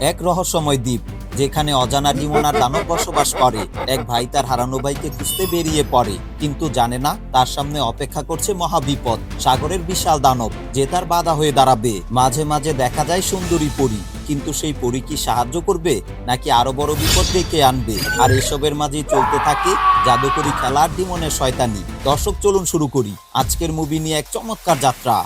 এক রহস্যময় দ্বীপ, যেখানে অজানা ডিমন দানব বসবাস করে। এক ভাই তার হারানো ভাইকে খুঁজতে বেরিয়ে পড়ে, কিন্তু জানে না তার সামনে অপেক্ষা করছে মহাবিপদ, সাগরের বিশাল দানব, যে তার বাধা হয়ে দাঁড়াবে। মাঝে মাঝে দেখা যায় সুন্দরী পরী, কিন্তু সেই পরী কি সাহায্য করবে, নাকি আরও বড় বিপদ ডেকে আনবে? আর এসবের মাঝেই চলতে থাকে জাদুকরি খেলা আর ডিমনের শয়তানি। দর্শক, চলুন শুরু করি। আজকের মুভি নিয়ে এক চমৎকার যাত্রা।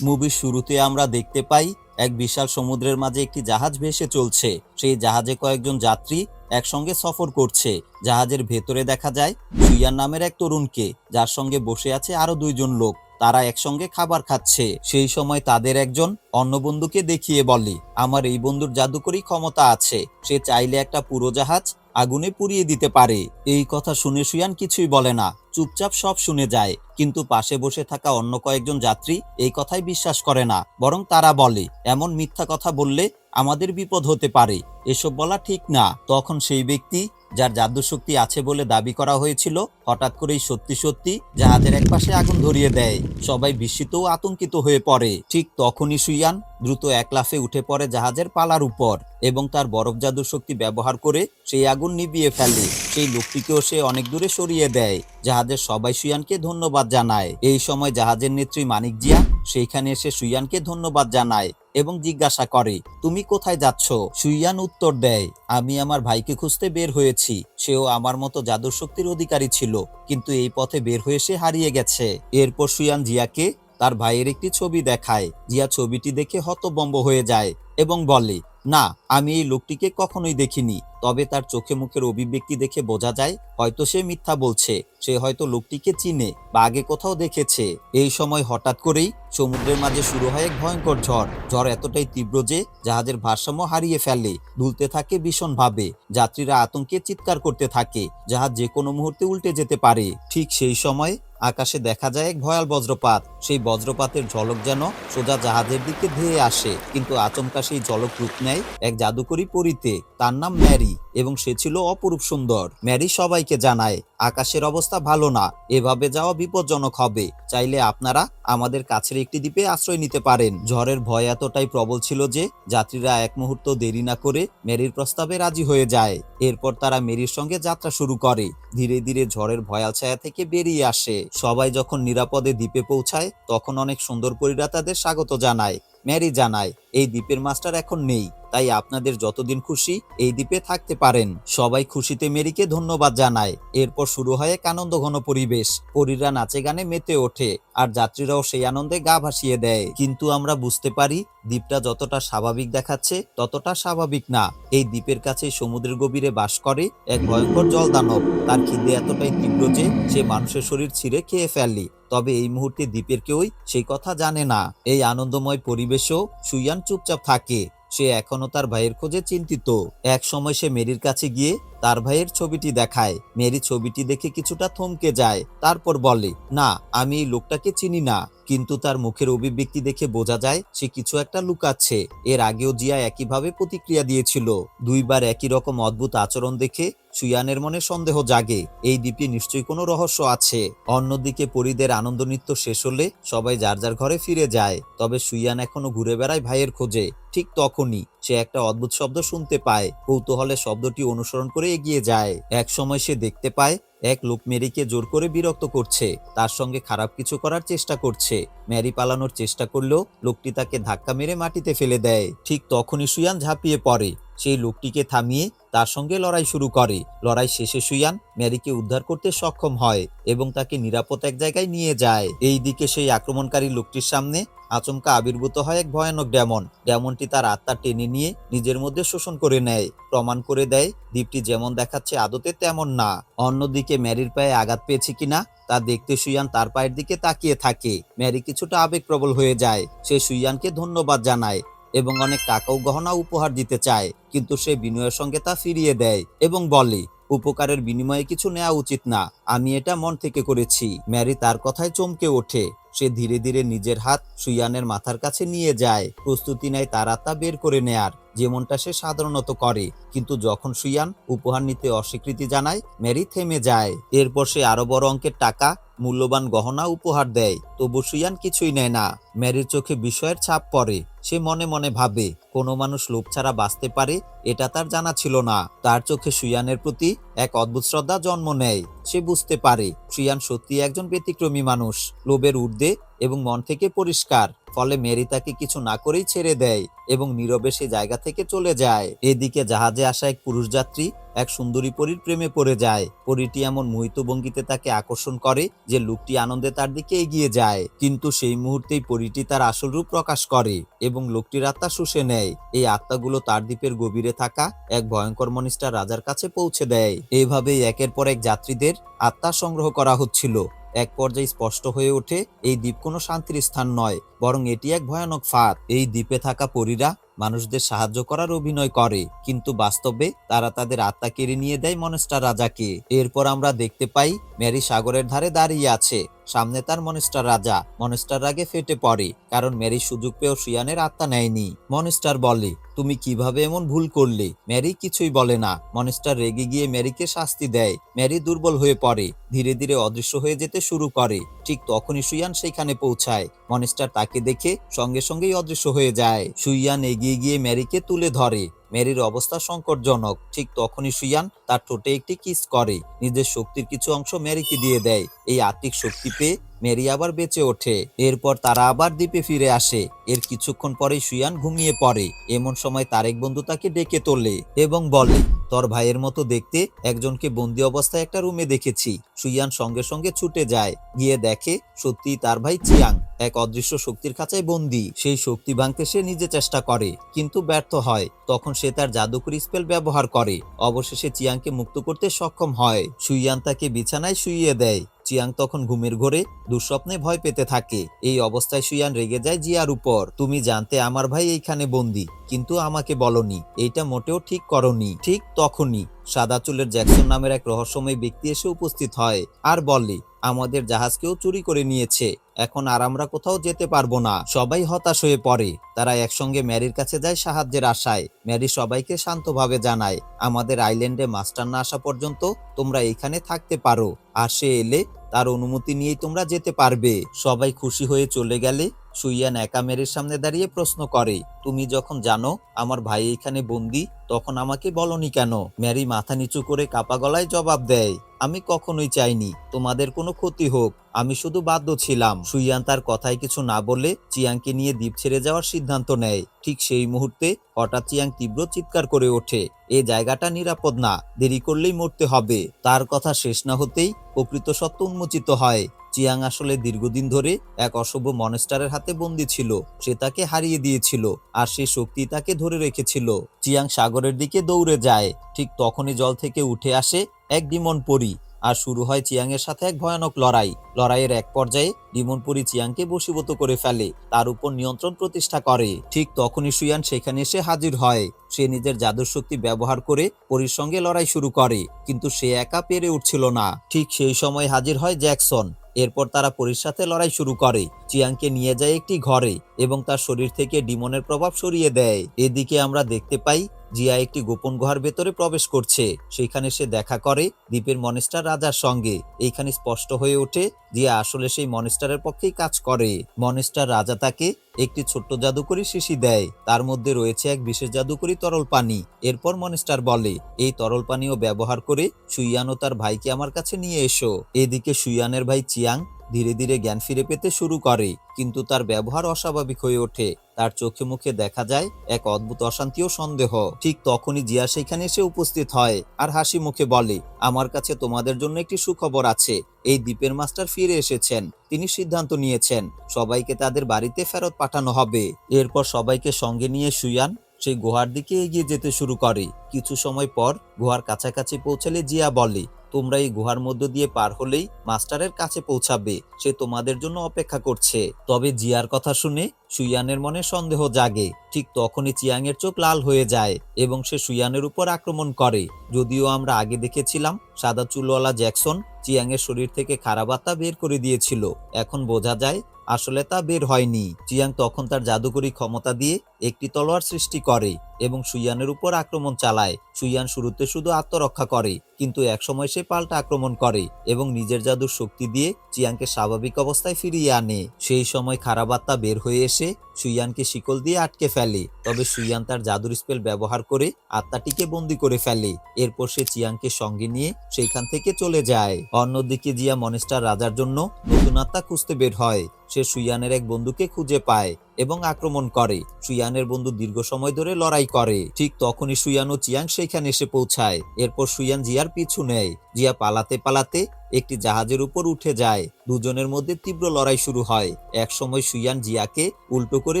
মুভির শুরুতে আমরা দেখতে পাই এক বিশাল সমুদ্রের মাঝে একটি জাহাজ ভেসে চলছে। সেই জাহাজে কয়েকজন যাত্রী একসঙ্গে সফর করছে। জাহাজের ভেতরে দেখা যায়, সুইয়ান নামের এক তরুণকে, যার সঙ্গে বসে আছে আরও দুইজন লোক। তারা একসঙ্গে খাবার খাচ্ছে। সেই সময় তাদের একজন অন্য বন্ধুকে দেখিয়ে বলে, আমার এই বন্ধুর জাদুকরি ক্ষমতা আছে। সে চাইলে একটা পুরো জাহাজ আগুনে পুড়িয়ে দিতে পারে। এই কথা শুনে সুয়ান কিছুই বলে না। চুপচাপ সব শুনে যায়, কিন্তু পাশে বসে থাকা অন্য কয়েকজন যাত্রী এই কথাই বিশ্বাস করে না, বরং তারা বলে, এমন মিথ্যা কথা বললে আমাদের বিপদ হতে পারে, এসব বলা ঠিক না। তখন সেই ব্যক্তি, যার জাদু শক্তি আছে বলে দাবি করা হয়েছিল, হঠাৎ করেই সত্যি সত্যি জাহাজের একপাশে আগুন ধরিয়ে দেয়। সবাই বিস্মিত ও আতঙ্কিত হয়ে পড়ে। ঠিক তখনই সুইয়ান দ্রুত এক লাফে উঠে পড়ে জাহাজের পালার উপর এবং তার বরফ জাদু শক্তি ব্যবহার করে সেই আগুন নিভিয়ে ফেলে। সেই লোকটিকেও সে অনেক দূরে সরিয়ে দেয়। জাহাজের সবাই সুয়ানকে ধন্যবাদ জানায়। এই সময় জাহাজের নেত্রী মানিক জিয়া সেইখানে এসে সুয়ানকে ধন্যবাদ জানায় এবং জিজ্ঞাসা করে, তুমি কোথায় যাচ্ছ? সুইয়ান উত্তর দেয়, আমি আমার ভাইকে খুঁজতে বের হয়েছি। সেও আমার মতো জাদুর শক্তির অধিকারী ছিল, কিন্তু এই পথে বের হয়ে সে হারিয়ে গেছে। এরপর সুয়ান জিয়াকে তার ভাইয়ের একটি ছবি দেখায়। জিয়া ছবিটি দেখে হতবম্ব হয়ে যায় এবং বলে না, আমি এই লোকটিকে কখনোই দেখিনি, তবে তার চোখে মুখের অভিব্যক্তি দেখে বোঝা যায়, হয়তো সে মিথ্যা বলছে, সে হয়তো লোকটিকে চিনে বা আগে কোথাও দেখেছে। এই সময় হঠাৎ করেই সমুদ্রের মাঝে শুরু হয় এক ভয়ঙ্কর ঝড়। ঝড় এতটাই তীব্র যে জাহাজের ভারসাম্য হারিয়ে ফেলে দুলতে থাকে ভীষণভাবে। যাত্রীরা আতঙ্কে চিৎকার করতে থাকে, জাহাজ যে কোনো মুহূর্তে উল্টে যেতে পারে। ঠিক সেই সময় আকাশে দেখা যায় এক ভয়াল বজ্রপাত। সেই বজ্রপাতের ঝলক যেন সোজা জাহাজের দিকে ধেয়ে আসে, কিন্তু আচমকা সেই ঝলক রূপ নেয় এক জাদুকরী পরিতে। তার নাম ম্যারি। এবং সে ছিল অপরূপ সুন্দর। ম্যারি সবাইকে জানায়, আকাশের অবস্থা ভালো না, এভাবে যাওয়া বিপজ্জনক হবে। চাইলে আপনারা আমাদের কাছের একটি দ্বীপে আশ্রয় নিতে পারেন। ঝড়ের ভয় এতটাই প্রবল ছিল যে, যাত্রীরা এক মুহূর্ত দেরি না করে মেরির প্রস্তাবে রাজি হয়ে যায়। এরপর তারা মেরির সঙ্গে যাত্রা শুরু করে। ধীরে ধীরে ঝড়ের ভয়াল ছায়া থেকে বেরিয়ে আসে। সবাই যখন নিরাপদে দ্বীপে পৌঁছায়, তখন অনেক সুন্দর পরীরা তাদের স্বাগত জানায়। ম্যারি জানায়, এই দ্বীপের মাস্টার এখন নেই। তাই আপনাদের যতদিন খুশি এই দ্বীপে থাকতে পারেন। সবাই খুশিতে মেরিকে ধন্যবাদ জানায়। এরপর শুরু হয় এক আনন্দ ঘন পরিবেশ। পরীরা নাচে গানে মেতে ওঠে, আর যাত্রীরাও সেই আনন্দে গা ভাসিয়ে দেয়। কিন্তু আমরা বুঝতে পারি, দ্বীপটা যতটা স্বাভাবিক দেখাচ্ছে, ততটা স্বাভাবিক না। এই দ্বীপের কাছে সমুদ্রের গভীরে বাস করে এক ভয়ঙ্কর জলদানব। তার খিদে এতটাই তীব্র যে সে মানুষের শরীর ছিঁড়ে খেয়ে ফেলে। তবে এই মুহূর্তে দ্বীপের কেউই সেই কথা জানে না। এই আনন্দময় পরিবেশেও সুইয়ান চুপচাপ থাকে। সে এখনও তার ভাইয়ের খোঁজে চিন্তিত। এক সময় সে মেরির কাছে গিয়ে তার ভাইয়ের ছবিটি দেখায়। মেরি ছবিটি দেখে কিছুটা থমকে যায়, তারপর বলে, না, আমি লোকটাকে চিনি না। কিন্তু তার মুখের অভিব্যক্তি দেখে বোঝা যায়, সে কিছু একটা লুকাচ্ছে। এর আগেও জিয়া একইভাবে প্রতিক্রিয়া দিয়েছিল। দুইবার একই রকম অদ্ভুত আচরণ দেখে সুয়ানের মনে সন্দেহ জাগে। এই দ্বীপে নিশ্চয়ই কোনো রহস্য আছে। অন্যদিকে পরীদের আনন্দ নৃত্য শেষ হলে সবাই যার যার ঘরে ফিরে যায়। তবে সুইয়ান এখনও ঘুরে বেড়ায় ভাইয়ের খোঁজে। ঠিক তখনই সে একটা অদ্ভুত শব্দ শুনতে পায়। কৌতূহলে শব্দটি অনুসরণ করে এগিয়ে যায়। এক সময় সে দেখতে পায় এক লোক মেরিকে জোর করে বিরক্ত করছে, তার সঙ্গে খারাপ কিছু করার চেষ্টা করছে। ম্যারি পালানোর চেষ্টা করলেও লোকটি তাকে ধাক্কা মেরে মাটিতে ফেলে দেয়। ঠিক তখনই সুয়ান ঝাঁপিয়ে পড়ে। সেই লোকটিকে থামিয়ে তার সঙ্গে লড়াই শুরু করে। লড়াই শেষে সুয়ান ম্যারিকে উদ্ধার করতে সক্ষম হয় এবং তাকে নিরাপদ এক জায়গায় নিয়ে যায়। এই দিকে সেই আক্রমণকারী লোকটির সামনে আচমকা আবির্ভূত হয় এক ভয়ানক ডেমন ডেমনটি তার আত্মা টেনে নিয়ে নিজের মধ্যে শোষণ করে নেয়। প্রমাণ করে দেয়, দ্বীপটি যেমন দেখাচ্ছে আদতে তেমন না। অন্যদিকে ম্যারির পায়ে আঘাত পেয়েছে কিনা তা দেখতে সুইয়ান তার পায়ের দিকে তাকিয়ে থাকে। ম্যারি কিছুটা আবেগপ্রবল হয়ে যায়। সে সুইয়ানকে ধন্যবাদ জানায়। এবং অনেক টাকা ও গহনা উপহার দিতে চায়, কিন্তু সে বিনয়ের সঙ্গে তা ফিরিয়ে দেয় এবং বলে, উপকারের বিনিময়ে কিছু নেওয়া উচিত না, আমি এটা মন থেকে করেছি। ম্যারি তার কথায় চমকে ওঠে। সে ধীরে ধীরে নিজের হাত সুইয়ানের মাথার কাছে নিয়ে যায়। প্রস্তুতি নেয় তার আত্মা বের করে নেয়ার, যেমনটা সে সাধারণত করে। কিন্তু যখন সুইয়ান উপহার নিতে অস্বীকৃতি জানায়, ম্যারি থেমে যায়। এরপর সে আরও বড় অঙ্কের টাকা, মূল্যবান গহনা উপহার দেয়। তবু সুইয়ান কিছুই নেয় না। ম্যারির চোখে বিষয়ের ছাপ পড়ে। সে মনে মনে ভাবে কোনো মানুষ লোভ ছাড়া বাঁচতে পারে এটা তার জানা ছিল না। তার চোখে সুয়ানের প্রতি এক অদ্ভুত শ্রদ্ধা জন্ম নেয়। সে বুঝতে পারে, সুয়ান সত্যি একজন ব্যতিক্রমী মানুষ। লোভের ঊর্ধ্বে এবং মন থেকে পরিষ্কার। ফলে মেরি তাকে কিছু না করেই ছেড়ে দেয় এবং নীরবে সে জায়গা থেকে চলে যায়। এদিকে জাহাজে আসা এক পুরুষ যাত্রী এক সুন্দরী পরীর প্রেমে পড়ে যায়। পরীটি এমন মোহিত ভঙ্গিতে তাকে আকর্ষণ করে যে লোকটি আনন্দে তার দিকে এগিয়ে যায়। কিন্তু সেই মুহূর্তেই পরীটি তার আসল রূপ প্রকাশ করে এবং লোকটির আত্মা শুষে নেয়। এই আত্মাগুলো তার দ্বীপের গভীরে থাকা এক ভয়ঙ্কর মনিস্টার রাজার কাছে পৌঁছে দেয়। এইভাবেই একের পর এক যাত্রীদের আত্মা সংগ্রহ করা হচ্ছিল। এক পর্যায়ে স্পষ্ট হয়ে ওঠে, এই দ্বীপ কোনো শান্তির স্থান নয়, বরং এটি এক ভয়ানক ফাঁদ। এই দ্বীপে থাকা পরীরা মানুষদের সাহায্য করার অভিনয় করে, কিন্তু বাস্তবে তারা তাদের আত্মা কেড়ে নিয়ে দেয় মনস্টার রাজাকে। এরপর আমরা দেখতে পাই, ম্যারি সাগরের ধারে দাঁড়িয়ে আছে। সামনে তার মনস্টার রাজা। মনস্টার রাগে ফেটে পড়ে, কারণ ম্যারি সুযোগ পেয়েও শিয়ানের আত্মা নেয়নি। মনস্টার বলে, তুমি কীভাবে এমন ভুল করলে? ম্যারি কিছুই বলে না। মনস্টার রেগে গিয়ে ম্যারিকে শাস্তি দেয়। ম্যারি দুর্বল হয়ে পড়ে, ধীরে ধীরে অদৃশ্য হয়ে যেতে শুরু করে। ঠিক তখনই সুয়ান সেখানে পৌঁছায়। মনস্টার তাকে দেখে সঙ্গে সঙ্গেই অদৃশ্য হয়ে যায়। সুইয়ান এগিয়ে গিয়ে ম্যারিকে তুলে ধরে। ম্যারির অবস্থা সংকটজনক। ঠিক তখনই সুয়ান তার ঠোঁটে একটি কিস করে। নিজের শক্তির কিছু অংশ ম্যারিকে দিয়ে দেয়। এই আত্মিক শক্তি পেয়ে মেরি আবার বেঁচে ওঠে। এরপর তারা আবার দ্বীপে ফিরে আসে। এর কিছুক্ষণ পরেই সুয়ান ঘুমিয়ে পড়ে। এমন সময় তার এক বন্ধু তাকে ডেকে তোলে এবং বলে, তোর ভাইয়ের মতো দেখতে একজনকে বন্দি অবস্থায় একটা রুমে দেখেছি। সুইয়ান সঙ্গে সঙ্গে ছুটে যায়। গিয়ে দেখে সত্যি তার ভাই চিয়াং এক অদৃশ্য শক্তির খাঁচায় বন্দি। সেই শক্তি ভাঙতে সে নিজে চেষ্টা করে, কিন্তু ব্যর্থ হয়। তখন সে তার জাদুকরি স্পেল ব্যবহার করে। অবশেষে চিয়াংকে মুক্ত করতে সক্ষম হয়। সুইয়ান তাকে বিছানায় শুইয়ে দেয়। চিয়াং তখন ঘুমের ঘোরে দুঃস্বপ্নে ভয় পেতে থাকে। এই অবস্থায় সুয়ান রেগে যায় জিয়ার উপর। তুমি জানতে আমার ভাই এইখানে বন্দি, কিন্তু আমাকে বলনি। এইটা মোটেও ঠিক করনি। ঠিক তখনই সাদা চুলের জ্যাকসন নামের এক রহস্যময় ব্যক্তি এসে উপস্থিত হয়। আর বলে, আমাদের জাহাজকেও চুরি করে নিয়েছে। এখন আর আমরা কোথাও যেতে পারব না। সবাই হতাশ হয়ে পড়ে। তারা একসঙ্গে ম্যারির কাছে যায় সাহায্যের আশায়। ম্যারি সবাইকে শান্তভাবে জানায়, আমাদের আইল্যান্ডে মাস্টার না আসা পর্যন্ত তোমরা এখানে থাকতে পারো। আর সে এলে তার অনুমতি নিয়েই তোমরা যেতে পারবে। সবাই খুশি হয়ে চলে গেলে সুইয়ান একা মেরির সামনে দাঁড়িয়ে প্রশ্ন করে তুমি যখন জানো আমার ভাই এখানে বন্দি, তখন আমাকে বলনি কেন? ম্যারি মাথা নিচু করে কাপা গলায় জবাব দেয়, আমি কখনোই চাইনি, তোমাদের কোনো ক্ষতি হোক, আমি শুধু বাধ্য ছিলাম। সুইয়ান তার কথায় কিছু না বলে চিয়াংকে নিয়ে দ্বীপ ছেড়ে যাওয়ার সিদ্ধান্ত নেয়। ঠিক সেই মুহূর্তে হঠাৎ চিয়াং তীব্র চিৎকার করে ওঠে, এ জায়গাটা নিরাপদ না, দেরি করলেই মরতে হবে। তার কথা শেষ না হতেই প্রকৃত সত্য উন্মোচিত হয়। চিয়াং আসলে দীর্ঘদিন ধরে এক অশুভ মনেস্টারের হাতে বন্দী ছিল, সে তাকে হারিয়ে দিয়েছিল। আর সে শক্তি তাকে ধরে রেখেছিল। চিয়াং সাগরের দিকে দৌড়ে যায়। ঠিক তখনই জল থেকে উঠে আসে এক ডিমন পরি আর শুরু হয় চিয়াংয়ের সাথে এক ভয়ানক লড়াই। লড়াইয়ের এক পর্যায়ে ডিমনপুরি চিয়াংকে বশীভূত করে ফেলে, তার উপর নিয়ন্ত্রণ প্রতিষ্ঠা করে। ঠিক তখনই সুয়ান সেখানে এসে হাজির হয়। সে নিজের জাদুর শক্তি ব্যবহার করে পরীর সঙ্গে লড়াই শুরু করে, কিন্তু সে একা পেরে উঠছিল না। ঠিক সেই সময় হাজির হয় জ্যাকসন। এরপর তারা পরির সাথে লড়াই শুরু করে। চিয়াংকে নিয়ে যায় একটি ঘরে এবং তার শরীর থেকে ডিমনের প্রভাব সরিয়ে দেয়। এদিকে আমরা দেখতে পাই জিয়া একটি গোপন গুহার ভেতরে প্রবেশ করছে। সেইখানে সে দেখা করে দ্বীপের মনেস্টার রাজার সঙ্গে। এইখানে স্পষ্ট হয়ে ওঠে, জিয়া আসলে সেই মনেস্টারের পক্ষেই কাজ করে। মনেস্টার রাজা তাকে একটি ছোট্ট জাদুকরি শিশি দেয়। তার মধ্যে রয়েছে এক বিশেষ জাদুকরি তরল পানি এরপর মনেস্টার বলে, এই তরল পানীয় ব্যবহার করে সুইয়ান ও তার ভাইকে আমার কাছে নিয়ে এসো। এদিকে সুইয়ানের ভাই চিয়াং ধীরে ধীরে জ্ঞান ফিরে পেতে শুরু করে, কিন্তু তার ব্যবহার অস্বাভাবিক হয়ে ওঠে। তার চোখে মুখে দেখা যায় এক অদ্ভুত অশান্তি ও সন্দেহ। ঠিক তখনই জিয়া সেখানে এসে উপস্থিত হয় আর হাসি মুখে বলে, আমার কাছে তোমাদের জন্য একটি সুখবর আছে। এই দ্বীপের মাস্টার ফিরে এসেছেন। তিনি সিদ্ধান্ত নিয়েছেন। সবাইকে তাদের বাড়িতে ফেরত পাঠানো হবে। এরপর সবাইকে সঙ্গে নিয়ে সুয়ান সেই গুহার দিকে এগিয়ে যেতে শুরু করে। কিছু সময় পর গুহার কাছাকাছি পৌঁছালে জিয়া বলে, তোমরা এই গুহার মধ্য দিয়ে পার হলেই মাস্টারের কাছে পৌঁছাবে। সে তোমাদের জন্য অপেক্ষা করছে। তবে জিয়ার কথা শুনে সুইয়ানের মনে সন্দেহ জাগে। ঠিক তখনই চিয়াংয়ের চোখ লাল হয়ে যায় এবং সে সুইয়ানের উপর আক্রমণ করে। যদিও আমরা আগে দেখেছিলাম সাদা চুলওয়ালা জ্যাকসন চিয়াংয়ের শরীর থেকে খারাপ বের করে দিয়েছিল। এখন বোঝা যায় আসলে তা বের হয়নি। চিয়াং তখন তার জাদুকরি ক্ষমতা দিয়ে একটি তলোয়ার সৃষ্টি করে এবং সুইয়ানের উপর আক্রমণ চালায়। সুইয়ান শুরুতে শুধু আত্মরক্ষা করে, কিন্তু একসময় সে পাল্টা আক্রমণ করে এবং নিজের জাদুর শক্তি দিয়ে চিয়াংকে স্বাভাবিক অবস্থায় ফিরিয়ে আনে। সেই সময় খারাপ আত্মা বের হয়ে এসে সুইয়ানকে শিকল দিয়ে আটকে ফেলে, তবে সুইয়ান তার জাদুর স্পেল ব্যবহার করে আত্মাটিকে বন্দি করে ফেলে। এরপর সে চিয়াংকে সঙ্গে নিয়ে সেইখান থেকে চলে যায়। অন্যদিকে জিয়া মনেস্টার রাজার জন্য নতুন আত্মা খুঁজতে বের হয়। সে সুইয়ানের এক বন্ধুকে খুঁজে পায়। এবং আক্রমণ করে। সুইয়ানের বন্ধু দীর্ঘ সময় ধরে লড়াই করে। ঠিক তখনই সুইয়ান ও চিয়াং সেখানে এসে পৌঁছায়। এরপর সুইয়ান জিয়ার পিছু নেয়। জিয়া পালাতে পালাতে একটি জাহাজের উপর উঠে যায়। দুজনের মধ্যে তীব্র লড়াই শুরু হয়। এক সময় সুইয়ান জিয়াকে উল্টো করে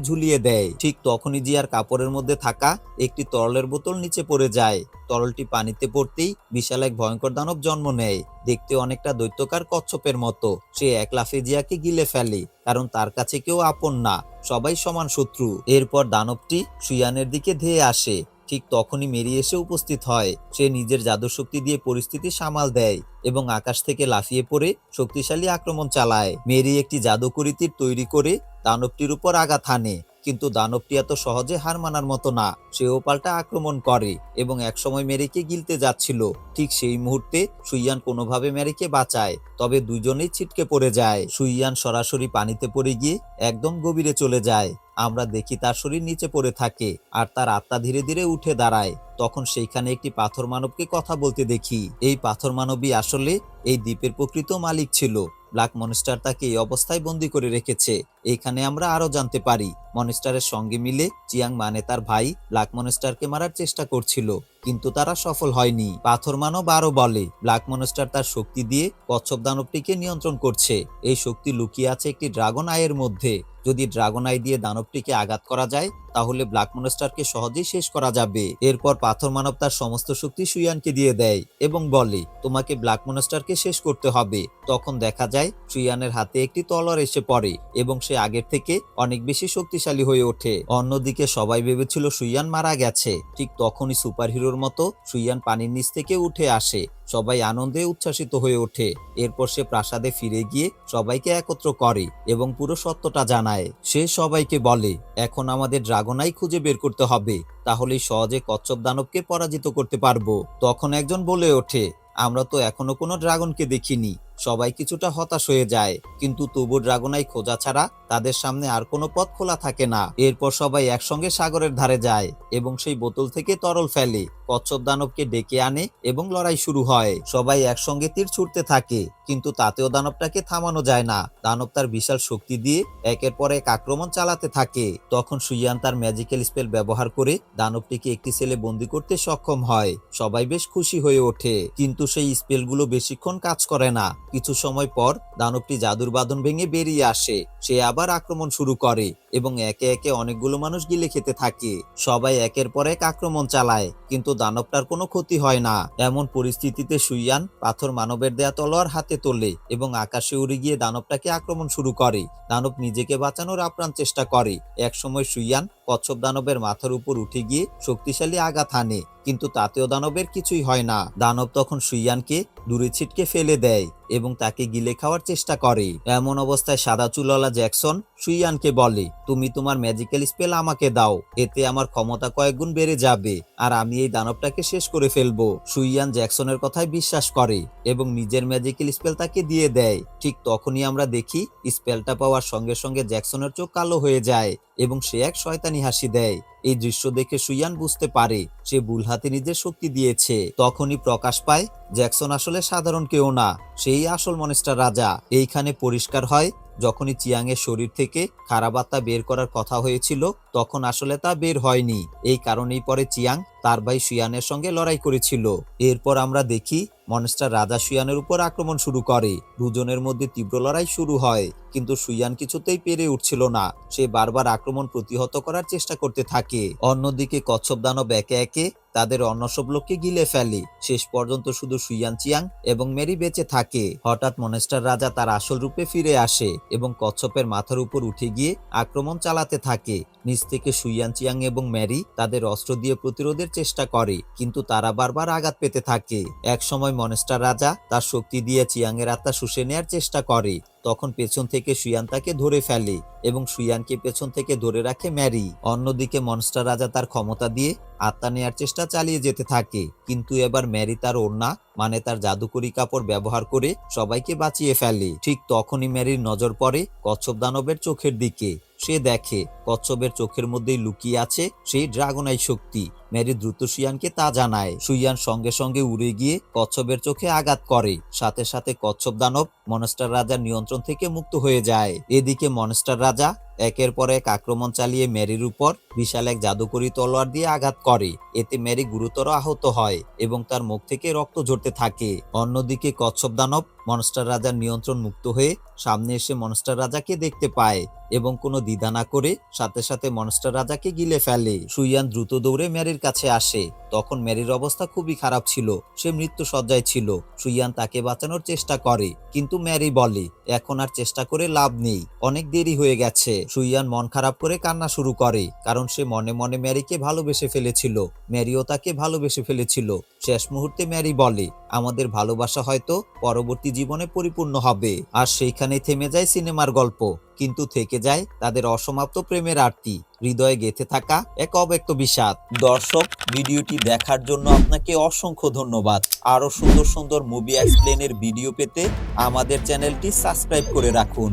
ঝুলিয়ে দেয়। ঠিক তখনই জিয়ার কাপড়ের মধ্যে থাকা একটি তরলের বোতল নিচে পড়ে যায়। তরলটি পানিতে পড়তেই বিশাল এক ভয়ঙ্কর দানব জন্ম নেয়। দেখতে অনেকটা দৈত্যকার কচ্ছপের মতো। সে এক লাফে জিয়াকে গিলে ফেলে, কারণ তার কাছে কেউ আপন না। সবাই সমান শত্রু। এরপর দানবটি সুইয়ানের দিকে ধেয়ে আসে। ঠিক তখনই মেরি এসে উপস্থিত হয়। সে নিজের জাদু শক্তি দিয়ে পরিস্থিতি সামাল দেয় এবং আকাশ থেকে লাফিয়ে পড়ে শক্তিশালী আক্রমণ চালায়। মেরি একটি জাদুকরি তীর তৈরি করে দানবটির উপর আঘাত হানে, কিন্তু দানবটি এত সহজে হার মানার মতো না। সেও পাল্টা আক্রমণ করে এবং একসময় মেরিকে গিলতে যাচ্ছিল। ঠিক সেই মুহূর্তে সুইয়ান কোনোভাবে মেরিকে বাঁচায়, তবে দুজনেই ছিটকে পড়ে যায়। সুইয়ান সরাসরি পানিতে পড়ে গিয়ে একদম গভীরে চলে যায়। আমরা দেখি তার শরীর নিচে পড়ে থাকে আর তার আত্মা ধীরে ধীরে উঠে দাঁড়ায়। তখন সেইখানে একটি পাথর মানবকে কথা বলতে দেখি। এই পাথর মানবই আসলে এই দ্বীপের প্রকৃত মালিক ছিল। ব্ল্যাক মনস্টার তাকে এই অবস্থায় বন্দি করে রেখেছে। এখানে আমরা আরও জানতে পারি, মনস্টারের সঙ্গে মিলে চিয়াং মানে তার ভাই ব্ল্যাক মনস্টারকে মারার চেষ্টা করছিল, কিন্তু তারা সফল হয়নি। পাথর মানব আরও বলে ব্ল্যাক মনস্টার তার শক্তি দিয়ে কচ্ছপ দানবটিকে নিয়ন্ত্রণ করছে। এই শক্তি লুকিয়ে আছে একটি ড্রাগন আয়ের মধ্যে। যদি ড্রাগন আই দিয়ে দানবটিকে আঘাত করা যায় তাহলে ব্ল্যাক মনস্টারকে সহজেই শেষ করা যাবে। এরপর পাথর মানব তার সমস্ত শক্তি সুয়ানকে দিয়ে দেয় এবং বলে, তোমাকে ব্ল্যাক মনস্টারকে শেষ করতে হবে। তখন দেখা যায় সুয়ানের হাতে একটি তলোয়ার এসে পড়ে এবং সে আগের থেকে অনেক বেশি শক্তিশালী হয়ে ওঠে। অন্যদিকে সবাই ভেবেছিল সুইয়ান মারা গেছে। ঠিক তখনই সুপারহিরোর মতো সুইয়ান পানির নিচ থেকে উঠে আসে। সবাই আনন্দে উচ্ছ্বাসিত হয়ে ওঠে। এরপর সে প্রাসাদে ফিরে গিয়ে সবাইকে একত্র করে এবং পুরো সত্যটা জানায়। সে সবাইকে বলে, এখন আমাদের ড্রাগনাই খুঁজে বের করতে হবে, তাহলেই সহজে কচ্ছপ দানবকে পরাজিত করতে পারব। তখন একজন বলে ওঠে আমরা তো এখনও কোনো ড্রাগনকে দেখিনি। সবাই কিছুটা হতাশ হয়ে যায়। কিন্তু তবু ড্রাগনাই খোঁজা ছাড়া তাদের সামনে আর কোনো পথ খোলা থাকে না। এরপর সবাই একসঙ্গে সাগরের ধারে যায় এবং সেই বোতল থেকে তরল ফেলে, কচ্ছপ দানবকে ডেকে আনে এবং লড়াই শুরু হয়। সবাই একসঙ্গে তীর ছুটতে থাকে, কিন্তু তাতেও দানবটাকে থামানো যায় না। দানব তার বিশাল শক্তি দিয়ে একের পর এক আক্রমণ চালাতে থাকে। তখন সুইয়ান তার ম্যাজিক্যাল স্পেল ব্যবহার করে দানবটিকে একটি সেলে বন্দি করতে সক্ষম হয়। সবাই বেশ খুশি হয়ে ওঠে। কিন্তু সেই স্পেলগুলো বেশিক্ষণ কাজ করে না। কিছু সময় পর দানবটি জাদুর বাঁধন ভেঙে বেরিয়ে আসে। সে আবার আক্রমণ শুরু করে। এবং একে একে অনেকগুলো মানুষ গিলে খেতে থাকে। সবাই একের পর এক আক্রমণ চালায়, কিন্তু দানবটার কোনো ক্ষতি হয় না। এমন পরিস্থিতিতে সুইয়ান পাথর মানবের দেয়া তলোয়ার হাতে তোলে এবং আকাশে উড়ে গিয়ে দানবটাকে আক্রমণ শুরু করে। দানব নিজেকে বাঁচানোর আপ্রাণ চেষ্টা করে। একসময় সুইয়ান কচ্ছপ দানবের মাথার উপর উঠে গিয়ে শক্তিশালী আঘাত হানে, কিন্তু তাতেও দানবের কিছুই হয় না। দানব তখন সুইয়ানকে দূরে ছিটকে ফেলে দেয় এবং তাকে গিলে খাওয়ার চেষ্টা করে। এমন অবস্থায় সাদা চুলওয়ালা জ্যাকসন সুইয়ানকে বলে, তুমি তোমার ম্যাজিক্যাল স্পেল আমাকে দাও, এতে আমার ক্ষমতা কয়েকগুণ বেড়ে যাবে, আর আমি এই দানবটাকে শেষ করে ফেলব। সুইয়ান জ্যাকসনের কথায় বিশ্বাস করে এবং নিজের ম্যাজিক্যাল স্পেল তাকে দিয়ে দেয়। ঠিক তখনই আমরা দেখি স্পেলটা পাওয়ার সঙ্গে সঙ্গে জ্যাকসনের চোখ কালো হয়ে যায় এবং সে এক শয়তানি হাসি দেয়। এই দৃশ্য দেখে সুইয়ান বুঝতে পারে, সে ভুল হাতে নিজের শক্তি দিয়েছে। তখনই প্রকাশ পায় জ্যাকসন আসলে সাধারণ কেউ না, সেই আসল মনেস্টার রাজা। এইখানে পরিষ্কার হয়, যখনই চিয়াংয়ের শরীর থেকে খারাপ আত্মা বের করার কথা হয়েছিল, তখন আসলে তা বের হয়নি। এই কারণেই পরে চিয়াং তার ভাই সুয়ানের সঙ্গে লড়াই করেছিল। এরপর আমরা দেখি, মনস্টার রাজা সুয়ানের উপর আক্রমণ শুরু করে। দুজনের মধ্যে তীব্র লড়াই শুরু হয়, কিন্তু সুয়ান কিছুতেই পেরে উঠছিল না। সে বারবার আক্রমণ প্রতিহত করার চেষ্টা করতে থাকে। অন্যদিকে কচ্ছপ দানব একে একে তাদের অন্য সব লোককে গিলে ফেলে। শেষ পর্যন্ত শুধু সুইয়ান চিয়াং এবং মেরি বেঁচে থাকে। হঠাৎ মনেস্টার রাজা তার আসল রূপে ফিরে আসে এবং কচ্ছপের মাথার উপর উঠে গিয়ে আক্রমণ চালাতে থাকে। নিচ থেকে সুইয়ান চিয়াং এবং ম্যারি তাদের অস্ত্র দিয়ে প্রতিরোধের চেষ্টা করে, কিন্তু তারা বারবার আঘাত পেতে থাকে। এক সময় মনস্টার রাজা তার শক্তি দিয়ে চিয়াংয়ের আত্মা শুষে নেয়ার চেষ্টা করে, তখন পেছন থেকে সুয়ান তাকে ধরে ফেলে এবং সুয়ানকে পেছন থেকে ধরে রাখে ম্যারি। অন্যদিকে মনস্টার রাজা তার ক্ষমতা দিয়ে আত্মা নেয়ার চেষ্টা চালিয়ে যেতে থাকে, কিন্তু এবার ম্যারি তার ওড়না মানে তার জাদুকরি কাপড় ব্যবহার করে সবাইকে বাঁচিয়ে ফেলে। ঠিক তখনই ম্যারির নজর পড়ে কচ্ছপ দানবের চোখের দিকে। সে দেখে কচ্ছপের চোখের মধ্যেই লুকিয়ে আছে সেই ড্রাগনাই শক্তি। ম্যারি দ্রুত সুয়ানকে তা জানায়। সুইয়ান সঙ্গে সঙ্গে উড়ে গিয়ে কচ্ছপের চোখে আঘাত করে। সাথে সাথে কচ্ছপ দানব মনস্টার রাজার নিয়ন্ত্রণ থেকে মুক্ত হয়ে যায়। এদিকে মনস্টার রাজা একের পর এক আক্রমণ চালিয়ে ম্যারির উপর বিশাল এক জাদুকরি তলোয়ার দিয়ে আঘাত করে। এতে ম্যারি গুরুতর আহত হয় এবং তার মুখ থেকে রক্ত ঝরতে থাকে। অন্যদিকে কচ্ছপ দানব মনস্টার রাজার নিয়ন্ত্রণ মুক্ত হয়ে সামনে এসে মনস্টার রাজাকে দেখতে পায় এবং কোনো দ্বিধা না করে সাথে সাথে মনস্টার রাজাকে গিলে ফেলে। সুইয়ান দ্রুত দৌড়ে ম্যারির কাছে আসে। তখন ম্যারির অবস্থা খুবই খারাপ ছিল। সে মৃত্যু সজ্জায় ছিল। সুইয়ান তাকে বাঁচানোর চেষ্টা করে, কিন্তু ম্যারি বলে, এখন আর চেষ্টা করে লাভ নেই। অনেক দেরি হয়ে গেছে। সুইয়ান মন খারাপ করে কান্না শুরু করে, কারণ সে মনে মনে ম্যারিকে ভালোবেসে ফেলেছিল। ম্যারিও তাকে ভালোবেসে ফেলেছিল। শেষ মুহূর্তে ম্যারি বলে, আমাদের ভালোবাসা হয়তো পরবর্তী জীবনে পরিপূর্ণ হবে। আর সেইখানে থেমে যায় সিনেমার গল্প। কিন্তু থেকে যায় তাদের অসমাপ্ত প্রেমের আরতি। হৃদয়ে গেঁথে থাকা এক অব্যক্ত বিষাদ। দর্শক, ভিডিওটি দেখার জন্য আপনাকে অসংখ্য ধন্যবাদ। আরও সুন্দর সুন্দর মুভি এক্সপ্লেনের ভিডিও পেতে আমাদের চ্যানেলটি সাবস্ক্রাইব করে রাখুন।